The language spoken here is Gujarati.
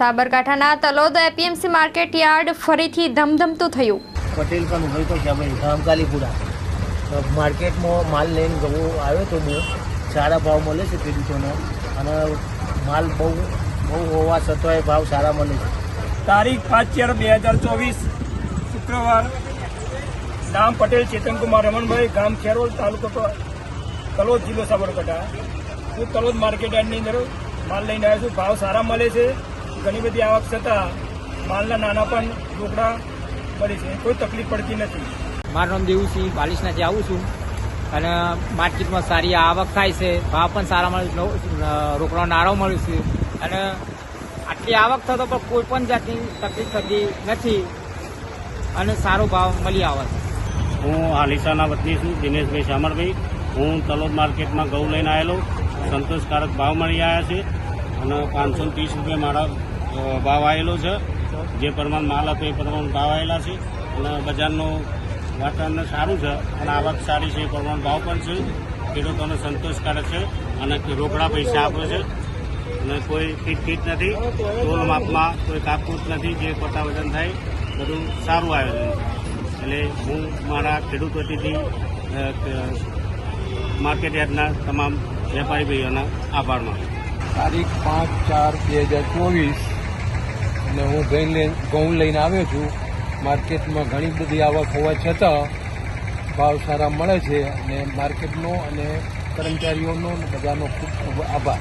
સાબરકાંઠાના તલોદ એપીએમસી માર્કેટ યાર્ડ ફરીથી ધમધમતું થયું. પટેલ પણ હોય તો છે ભાઈ ગામકાલીપુરા માર્કેટમાં માલ લઈને જવો આવ્યો તો બહુ સારા ભાવ મળે છે ખેડૂતોને. અને માલ બહુ બહુ હોવા છતાંય ભાવ સારા મળે છે. તારીખ પાંચ ચાર બે હજાર ચોવીસ શુક્રવાર નામ પટેલ ચેતનકુમાર રમણભાઈ ગામ ખેરોલ તાલુકો તલોદ જિલ્લો સાબરકાંઠા. હું તલોદ માર્કેટ યાર્ડની અંદર માલ લઈને આવ્યો છું. ભાવ સારા મળે છે. ઘણી બધી આવક છતાં માલના નાના પણ રોકડા મળે છે. કોઈ તકલીફ પડતી નથી. મારું નામ દેવુસિંહ બાલિશનાથી આવું છું. અને માર્કેટમાં સારી આવક થાય છે. ભાવ પણ સારા મળે નવ- રોકડો નારો મળ્યું છે. અને આટલી આવક થતો પણ કોઈ પણ જાતની તકલીફ થતી નથી. અને સારો ભાવ મળી આવે છે. હું હાલીસાના વતની છું દિનેશભાઈ શામરભાઈ હું તલોદ માર્કેટમાં ઘઉં લઈને આવેલો સંતોષકારક ભાવ મળી આવ્યા છે. અને પાંચસો ત્રીસ રૂપિયા મારા ભાવ આવેલો છે. જે પ્રમાણ માલ હતો એ પ્રમાણે ભાવ આવેલા છે. અને બજારનું વાતાવરણ સારું છે અને આવક સારી છે, એ પ્રમાણે ભાવ પણ છે. ખેડૂતોને સંતોષકારક છે અને રોકડા પૈસા આપે છે. અને કોઈ ફીટ ફીટ નથી, ટોલ માપમાં કોઈ કાપકૂટ નથી, જે પોતા વજન થાય, બધું સારું આયોજન છે. એટલે હું મારા ખેડૂત વતીથી માર્કેટ યાર્ડના તમામ વેપારી ભાઈઓના આભાર માનું. તારીખ પાંચ ચાર બે હજાર ચોવીસ. અને હું ઘઉં લઈને ઘઉં લઈને આવ્યો છું. માર્કેટમાં ઘણી બધી આવક હોવા છતાં ભાવ સારા મળે છે. અને માર્કેટનો અને કર્મચારીઓનો બધાનો ખૂબ ખૂબ આભાર.